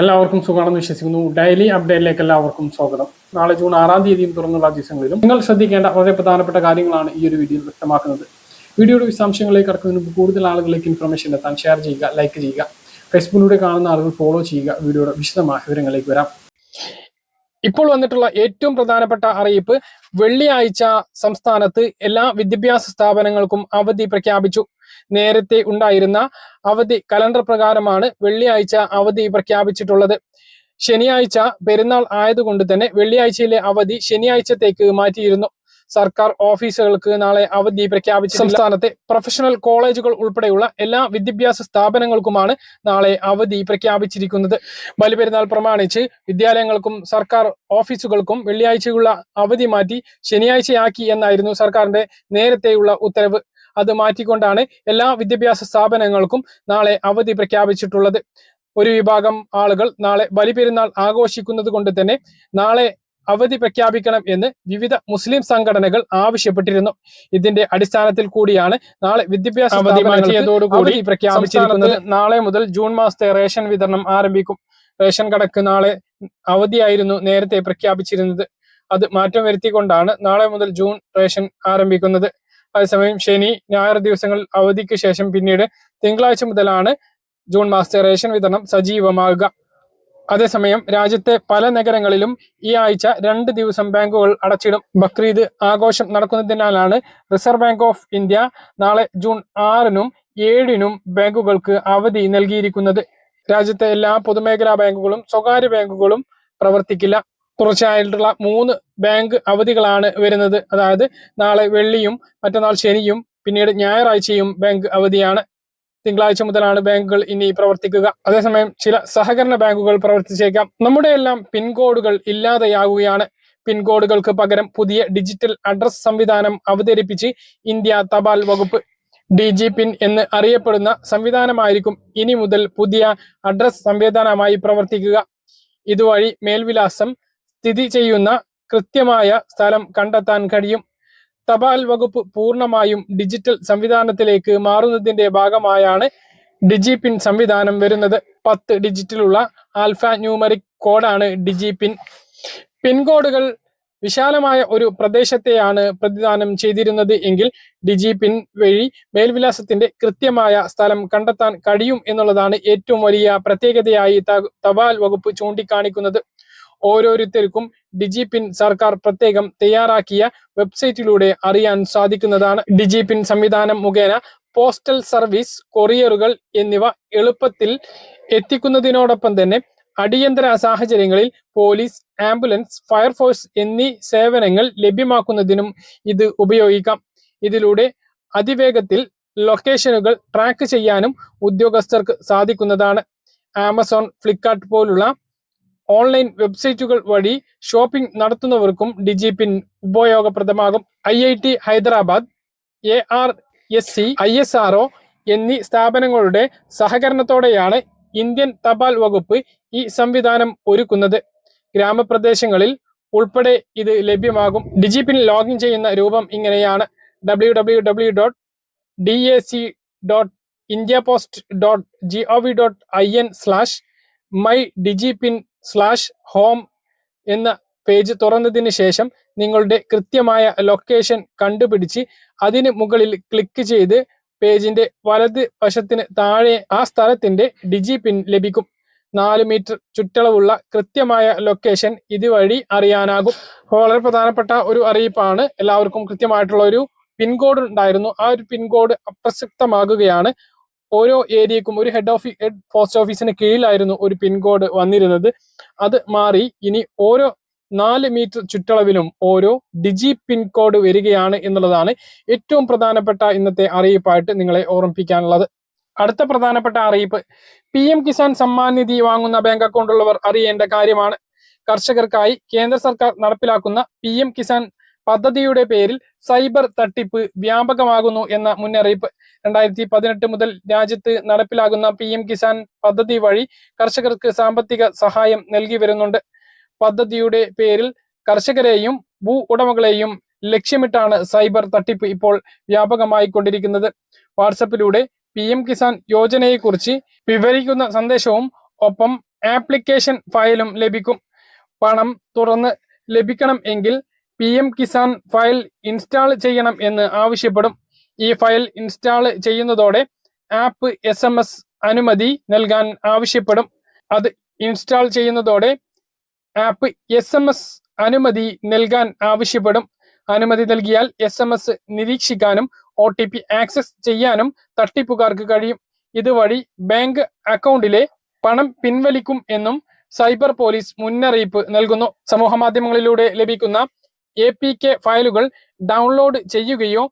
എല്ലാവർക്കും സുഖമാണെന്ന് വിശ്വസിക്കുന്നു. ഡെയിലി അപ്ഡേറ്റിലേക്ക് എല്ലാവർക്കും സ്വാഗതം. നാളെ ജൂൺ ആറാം തീയതിയും തുറന്നുള്ള ദിവസങ്ങളിലും നിങ്ങൾ ശ്രദ്ധിക്കേണ്ട വളരെ പ്രധാനപ്പെട്ട കാര്യങ്ങളാണ് ഈ ഒരു വീഡിയോയിൽ വ്യക്തമാക്കുന്നത്. വീഡിയോയുടെ വിശദാംശങ്ങളിലേക്ക് കടക്കുന്നതിന് മുമ്പ് കൂടുതൽ ആളുകളിലേക്ക് ഇൻഫർമേഷൻ എത്താൻ ഷെയർ ചെയ്യുക ലൈക്ക് ചെയ്യുക ഫേസ്ബുക്കിലൂടെ കാണുന്ന ആളുകൾ ഫോളോ ചെയ്യുക വീഡിയോയുടെ വിശദമായ വിവരങ്ങളിലേക്ക് വരാം. ഇപ്പോൾ വന്നിട്ടുള്ള ഏറ്റവും പ്രധാനപ്പെട്ട അറിയിപ്പ് വെള്ളിയാഴ്ച സംസ്ഥാനത്ത് എല്ലാ വിദ്യാഭ്യാസ സ്ഥാപനങ്ങൾക്കും അവധി പ്രഖ്യാപിച്ചു. നേരത്തെ ഉണ്ടായിരുന്ന അവധി കലണ്ടർ പ്രകാരമാണ് വെള്ളിയാഴ്ച അവധി പ്രഖ്യാപിച്ചിട്ടുള്ളത്. ശനിയാഴ്ച പെരുന്നാൾ ആയതുകൊണ്ട് തന്നെ വെള്ളിയാഴ്ചയിലെ അവധി ശനിയാഴ്ചത്തേക്ക് മാറ്റിയിരുന്നു. സർക്കാർ ഓഫീസുകൾക്ക് നാളെ അവധി പ്രഖ്യാപിച്ച സംസ്ഥാനത്തെ പ്രൊഫഷണൽ കോളേജുകൾ ഉൾപ്പെടെയുള്ള എല്ലാ വിദ്യാഭ്യാസ സ്ഥാപനങ്ങൾക്കുമാണ് നാളെ അവധി പ്രഖ്യാപിച്ചിരിക്കുന്നത്. ബലിപെരുന്നാൾ പ്രമാണിച്ച് വിദ്യാലയങ്ങൾക്കും സർക്കാർ ഓഫീസുകൾക്കും വെള്ളിയാഴ്ചയുള്ള അവധി മാറ്റി ശനിയാഴ്ചയാക്കി എന്നായിരുന്നു സർക്കാരിന്റെ നേരത്തെയുള്ള ഉത്തരവ്. അത് മാറ്റിക്കൊണ്ടാണ് എല്ലാ വിദ്യാഭ്യാസ സ്ഥാപനങ്ങൾക്കും നാളെ അവധി പ്രഖ്യാപിച്ചിട്ടുള്ളത്. ഒരു വിഭാഗം ആളുകൾ നാളെ ബലിപെരുന്നാൾ ആഘോഷിക്കുന്നത് കൊണ്ട് തന്നെ നാളെ അവധി പ്രഖ്യാപിക്കണം എന്ന് വിവിധ മുസ്ലിം സംഘടനകൾ ആവശ്യപ്പെട്ടിരുന്നു. ഇതിന്റെ അടിസ്ഥാനത്തിൽ കൂടിയാണ് നാളെ വിദ്യാഭ്യാസ അവധി മാറ്റിയതോടുകൂടി പ്രഖ്യാപിച്ചിരിക്കുന്നത്. നാളെ മുതൽ ജൂൺ മാസത്തെ റേഷൻ വിതരണം ആരംഭിക്കും. റേഷൻ കടക്ക് നാളെ അവധിയായിരുന്നു നേരത്തെ പ്രഖ്യാപിച്ചിരുന്നത്. അത് മാറ്റം വരുത്തിക്കൊണ്ടാണ് നാളെ മുതൽ ജൂൺ റേഷൻ ആരംഭിക്കുന്നത്. അതേസമയം ശനി ഞായർ ദിവസങ്ങൾ അവധിക്ക് ശേഷം പിന്നീട് തിങ്കളാഴ്ച മുതലാണ് ജൂൺ മാസത്തെ റേഷൻ വിതരണം സജീവമാകുക. അതേസമയം രാജ്യത്തെ പല നഗരങ്ങളിലും ഈ ആഴ്ച രണ്ട് ദിവസം ബാങ്കുകൾ അടച്ചിടും. ബക്രീദ് ആഘോഷം നടക്കുന്നതിനാലാണ് റിസർവ് ബാങ്ക് ഓഫ് ഇന്ത്യ നാളെ ജൂൺ ആറിനും ഏഴിനും ബാങ്കുകൾക്ക് അവധി നൽകിയിരിക്കുന്നത്. രാജ്യത്തെ എല്ലാ പൊതുമേഖലാ ബാങ്കുകളും സ്വകാര്യ ബാങ്കുകളും പ്രവർത്തിക്കില്ല. തുടർച്ചയായിട്ടുള്ള മൂന്ന് ബാങ്ക് അവധികളാണ് വരുന്നത്. അതായത് നാളെ വെള്ളിയും മറ്റന്നാൾ ശനിയും പിന്നീട് ഞായറാഴ്ചയും ബാങ്ക് അവധിയാണ്. തിങ്കളാഴ്ച മുതലാണ് ബാങ്കുകൾ ഇനി പ്രവർത്തിക്കുക. അതേസമയം ചില സഹകരണ ബാങ്കുകൾ പ്രവർത്തിച്ചേക്കാം. നമ്മുടെ എല്ലാം പിൻകോഡുകൾ ഇല്ലാതെയാകുകയാണ് പിൻകോഡുകൾക്ക് പകരം പുതിയ ഡിജിറ്റൽ അഡ്രസ് സംവിധാനം അവതരിപ്പിച്ച് ഇന്ത്യ തപാൽ വകുപ്പ് ഡി ജി പിൻ എന്ന് അറിയപ്പെടുന്ന സംവിധാനമായിരിക്കും ഇനി മുതൽ പുതിയ അഡ്രസ് സംവിധാനമായി പ്രവർത്തിക്കുക. ഇതുവഴി മേൽവിലാസം സ്ഥിതി ചെയ്യുന്ന കൃത്യമായ സ്ഥലം കണ്ടെത്താൻ കഴിയും. തപാൽ വകുപ്പ് പൂർണമായും ഡിജിറ്റൽ സംവിധാനത്തിലേക്ക് മാറുന്നതിന്റെ ഭാഗമായാണ് ഡിജിപിൻ സംവിധാനം വരുന്നത്. പത്ത് ഡിജിറ്റലുള്ള ആൽഫ ന്യൂമറിക് കോഡാണ് ഡിജിപിൻ. പിൻകോഡുകൾ വിശാലമായ ഒരു പ്രദേശത്തെയാണ് പ്രതിദാനം ചെയ്തിരുന്നത് എങ്കിൽ ഡിജിപിൻ വഴി മേൽവിലാസത്തിന്റെ കൃത്യമായ സ്ഥലം കണ്ടെത്താൻ കഴിയും എന്നുള്ളതാണ് ഏറ്റവും വലിയ പ്രത്യേകതയായി തപാൽ വകുപ്പ് ചൂണ്ടിക്കാണിക്കുന്നത്. ഓരോരുത്തർക്കും ഡിജിപിൻ സർക്കാർ പ്രത്യേകം തയ്യാറാക്കിയ വെബ്സൈറ്റിലൂടെ അറിയാൻ സാധിക്കുന്നതാണ് ഡിജിപിൻ സംവിധാനം മുഖേന പോസ്റ്റൽ സർവീസ് കൊറിയറുകൾ എന്നിവ എളുപ്പത്തിൽ എത്തിക്കുന്നതിനോടൊപ്പം തന്നെ അടിയന്തര സാഹചര്യങ്ങളിൽ പോലീസ് ആംബുലൻസ് ഫയർഫോഴ്സ് എന്നീ സേവനങ്ങൾ ലഭ്യമാക്കുന്നതിനും ഇത് ഉപയോഗിക്കാം. ഇതിലൂടെ അതിവേഗത്തിൽ ലൊക്കേഷനുകൾ ട്രാക്ക് ചെയ്യാനും ഉദ്യോഗസ്ഥർക്ക് സാധിക്കുന്നതാണ്. ആമസോൺ ഫ്ലിപ്കാർട്ട് പോലുള്ള ഓൺലൈൻ വെബ്സൈറ്റുകൾ വഴി ഷോപ്പിംഗ് നടത്തുന്നവർക്കും ഡിജി പിൻ ഉപയോഗപ്രദമാകും. I I T Hyderabad A R S C I S R O എന്നീ സ്ഥാപനങ്ങളുടെ സഹകരണത്തോടെയാണ് ഇന്ത്യൻ തപാൽ വകുപ്പ് ഈ സംവിധാനം ഒരുക്കുന്നത്. ഗ്രാമപ്രദേശങ്ങളിൽ ഉൾപ്പെടെ ഇത് ലഭ്യമാകും. ഡിജിപിൻ ലോഗിൻ ചെയ്യുന്ന രൂപം ഇങ്ങനെയാണ്. W W W dot D A C dot India post dot G O V dot I N slash my DIGIPIN slash home എന്ന പേജ് തുറന്നതിന് ശേഷം നിങ്ങളുടെ കൃത്യമായ ലൊക്കേഷൻ കണ്ടുപിടിച്ച് അതിന് മുകളിൽ ക്ലിക്ക് ചെയ്ത് പേജിന്റെ വലത് വശത്തിന് താഴെ ആ സ്ഥലത്തിന്റെ ഡിജി പിൻ ലഭിക്കും. നാല് മീറ്റർ ചുറ്റളവുള്ള കൃത്യമായ ലൊക്കേഷൻ ഇതുവഴി അറിയാനാകും. വളരെ പ്രധാനപ്പെട്ട ഒരു അറിയിപ്പാണ്. എല്ലാവർക്കും കൃത്യമായിട്ടുള്ള ഒരു പിൻകോഡ് ഉണ്ടായിരുന്നു. ആ ഒരു പിൻകോഡ് അപ്രസക്തമാകുകയാണ്. ഓരോ ഏരിയക്കും ഒരു ഹെഡ് ഓഫീസ് ഹെഡ് പോസ്റ്റ് ഓഫീസിന് കീഴിലായിരുന്നു ഒരു പിൻകോഡ് വന്നിരുന്നത്. അത് മാറി ഇനി ഓരോ നാല് മീറ്റർ ചുറ്റളവിലും ഓരോ ഡിജി പിൻകോഡ് വരികയാണ് എന്നുള്ളതാണ് ഏറ്റവും പ്രധാനപ്പെട്ട ഇന്നത്തെ അറിയിപ്പായിട്ട് നിങ്ങളെ ഓർമ്മിപ്പിക്കാനുള്ളത്. അടുത്ത പ്രധാനപ്പെട്ട അറിയിപ്പ് പി എം കിസാൻ സമ്മാൻ നിധി വാങ്ങുന്ന ബാങ്ക് അക്കൗണ്ട് ഉള്ളവർ അറിയേണ്ട കാര്യമാണ്. കർഷകർക്കായി കേന്ദ്ര സർക്കാർ നടപ്പിലാക്കുന്ന പി എം കിസാൻ പദ്ധതിയുടെ പേരിൽ സൈബർ തട്ടിപ്പ് വ്യാപകമാകുന്നു എന്ന മുന്നറിയിപ്പ് രണ്ടായിരത്തി പതിനെട്ട് മുതൽ രാജ്യത്ത് നടപ്പിലാകുന്ന പി എം കിസാൻ പദ്ധതി വഴി കർഷകർക്ക് സാമ്പത്തിക സഹായം നൽകി വരുന്നുണ്ട്. പദ്ധതിയുടെ പേരിൽ കർഷകരെയും ഭൂ ഉടമകളെയും ലക്ഷ്യമിട്ടാണ് സൈബർ തട്ടിപ്പ് ഇപ്പോൾ വ്യാപകമായി കൊണ്ടിരിക്കുന്നത് വാട്സപ്പിലൂടെ പി എം കിസാൻ യോജനയെക്കുറിച്ച് വിവരിക്കുന്ന സന്ദേശവും ഒപ്പം ആപ്ലിക്കേഷൻ ഫയലും ലഭിക്കും. പണം തുറന്ന് ലഭിക്കണം എങ്കിൽ P M Kisan file install ചെയ്യണം എന്ന് ആവശ്യപ്പെടും. ഈ ഫയൽ ഇൻസ്റ്റാൾ ചെയ്യുന്നതോടെ ആപ്പ് എസ് എം എസ് അനുമതി നൽകാൻ ആവശ്യപ്പെടും. അത് ഇൻസ്റ്റാൾ ചെയ്യുന്നതോടെ ആപ്പ് എസ് എം എസ് അനുമതി നൽകാൻ ആവശ്യപ്പെടും. അനുമതി നൽകിയാൽ എസ് എം എസ് നിരീക്ഷിക്കാനും ഒ ടി പി ആക്സസ് ചെയ്യാനും തട്ടിപ്പുകാർക്ക് കഴിയും. ഇതുവഴി ബാങ്ക് അക്കൗണ്ടിലെ പണം പിൻവലിക്കും എന്നും സൈബർ പോലീസ് മുന്നറിയിപ്പ് നൽകുന്നു. സമൂഹ മാധ്യമങ്ങളിലൂടെ ലഭിക്കുന്ന എ പി കെ ഫയലുകൾ ഡൗൺലോഡ് ചെയ്യുകയോ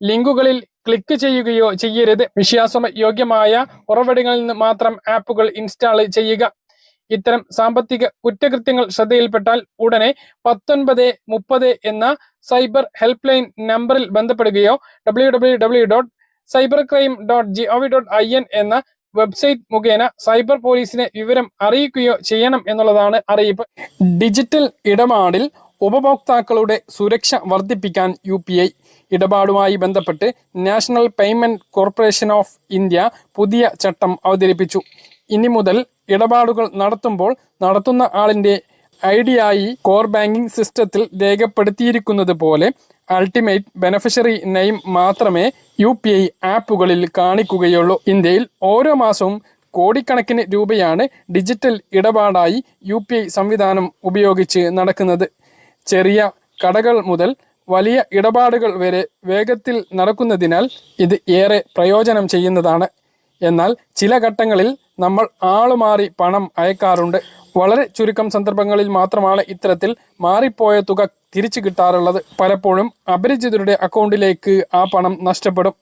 ലിങ്കുകളിൽ ക്ലിക്ക് ചെയ്യുകയോ ചെയ്യരുത്. വിശ്വാസ യോഗ്യമായ ഉറവിടങ്ങളിൽ നിന്ന് മാത്രം ആപ്പുകൾ ഇൻസ്റ്റാൾ ചെയ്യുക. ഇത്തരം സാമ്പത്തിക കുറ്റകൃത്യങ്ങൾ ശ്രദ്ധയിൽപ്പെട്ടാൽ ഉടനെ പത്തൊൻപത് മുപ്പത് എന്ന സൈബർ ഹെൽപ്പ് ലൈൻ നമ്പറിൽ ബന്ധപ്പെടുകയോ W W W dot cyber crime dot G O V dot I N എന്ന വെബ്സൈറ്റ് മുഖേന സൈബർ പോലീസിനെ വിവരം അറിയിക്കുകയോ ചെയ്യണം എന്നുള്ളതാണ് അറിയിപ്പ്. ഡിജിറ്റൽ ഇടപാടിൽ ഉപഭോക്താക്കളുടെ സുരക്ഷ വർദ്ധിപ്പിക്കാൻ യു പി ഐ ഇടപാടുമായി ബന്ധപ്പെട്ട് National Payment Corporation of India പുതിയ ചട്ടം അവതരിപ്പിച്ചു. ഇനി മുതൽ ഇടപാടുകൾ നടത്തുമ്പോൾ നടത്തുന്ന ആളിന്റെ ഐ ആയി കോർ ബാങ്കിംഗ് സിസ്റ്റത്തിൽ രേഖപ്പെടുത്തിയിരിക്കുന്നത് പോലെ അൾട്ടിമേറ്റ് ബെനഫിഷ്യറി നെയിം മാത്രമേ യു പി ഐ ആപ്പുകളിൽ കാണിക്കുകയുള്ളൂ. ഇന്ത്യയിൽ ഓരോ മാസവും കോടിക്കണക്കിന് രൂപയാണ് ഡിജിറ്റൽ ഇടപാടായി യു സംവിധാനം ഉപയോഗിച്ച് നടക്കുന്നത്. ചെറിയ കടകൾ മുതൽ വലിയ ഇടപാടുകൾ വരെ വേഗത്തിൽ നടക്കുന്നതിനാൽ ഇത് ഏറെ പ്രയോജനം ചെയ്യുന്നതാണ്. എന്നാൽ ചില ഘട്ടങ്ങളിൽ നമ്മൾ ആളുമാറി പണം അയക്കാറുണ്ട്. വളരെ ചുരുക്കം സന്ദർഭങ്ങളിൽ മാത്രമാണ് ഇത്തരത്തിൽ മാറിപ്പോയ തുക തിരിച്ചു കിട്ടാറുള്ളത്. പലപ്പോഴും അപരിചിതരുടെ അക്കൗണ്ടിലേക്ക് ആ പണം നഷ്ടപ്പെടും.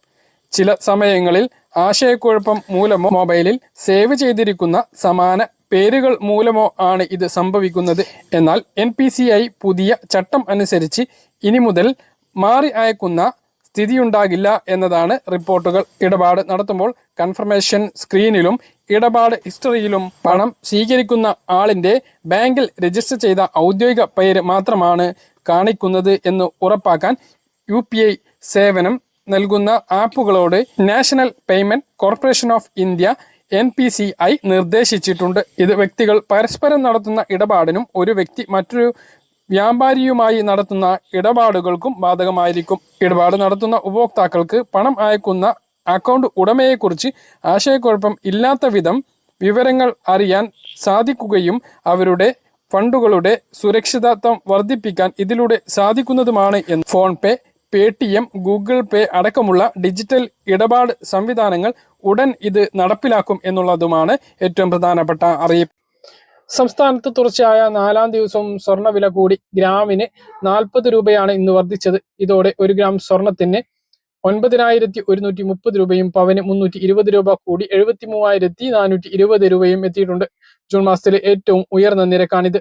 ചില സമയങ്ങളിൽ ആശയക്കുഴപ്പം മൂലമോ മൊബൈലിൽ സേവ് ചെയ്തിരിക്കുന്ന സമാന പേരുകൾ മൂലമോ ആണ് ഇത് സംഭവിക്കുന്നത്. എന്നാൽ എൻ പി സി ഐ പുതിയ ചട്ടം അനുസരിച്ച് ഇനി മുതൽ മാറി അയക്കുന്ന സ്ഥിതിയുണ്ടാകില്ല എന്നതാണ് റിപ്പോർട്ടുകൾ. ഇടപാട് നടത്തുമ്പോൾ കൺഫർമേഷൻ സ്ക്രീനിലും ഇടപാട് ഹിസ്റ്ററിയിലും പണം സ്വീകരിക്കുന്ന ആളിന്റെ ബാങ്കിൽ രജിസ്റ്റർ ചെയ്ത ഔദ്യോഗിക പേര് മാത്രമാണ് കാണിക്കുന്നത് എന്ന് ഉറപ്പാക്കാൻ യു സേവനം നൽകുന്ന ആപ്പുകളോട് National Payment Corporation of India N P C I നിർദ്ദേശിച്ചിട്ടുണ്ട്. ഇത് വ്യക്തികൾ പരസ്പരം നടത്തുന്ന ഇടപാടിനും ഒരു വ്യക്തി മറ്റൊരു വ്യാപാരിയുമായി നടത്തുന്ന ഇടപാടുകൾക്കും ബാധകമായിരിക്കും. ഇടപാട് നടത്തുന്ന ഉപഭോക്താക്കൾക്ക് പണം അയക്കുന്ന അക്കൗണ്ട് ഉടമയെക്കുറിച്ച് ആശയക്കുഴപ്പം ഇല്ലാത്ത വിധം വിവരങ്ങൾ അറിയാൻ സാധിക്കുകയും അവരുടെ ഫണ്ടുകളുടെ സുരക്ഷിതത്വം വർദ്ധിപ്പിക്കാൻ ഇതിലൂടെ സാധിക്കുന്നതുമാണ് എന്ന് PhonePe Paytm Google Pay digital digital ഇടപാട് സംവിധാനങ്ങൾ ഉടൻ ഇത് നടപ്പിലാക്കും എന്നുള്ളതുമാണ് ഏറ്റവും പ്രധാനപ്പെട്ട അറിയിപ്പ്. സംസ്ഥാനത്ത് തുടർച്ചയായ നാലാം ദിവസവും സ്വർണവില കൂടി ഗ്രാമിന് നാൽപ്പത് രൂപയാണ് ഇന്ന് വർദ്ധിച്ചത്. ഇതോടെ ഒരു ഗ്രാം സ്വർണത്തിന് ഒൻപതിനായിരത്തി ഒരുന്നൂറ്റി മുപ്പത് രൂപയും പവന് മുന്നൂറ്റി ഇരുപത് രൂപ കൂടി എഴുപത്തി മൂവായിരത്തി നാനൂറ്റി ഇരുപത് രൂപയും എത്തിയിട്ടുണ്ട്. ജൂൺ മാസത്തിലെ ഏറ്റവും ഉയർന്ന നിരക്കാണിത്.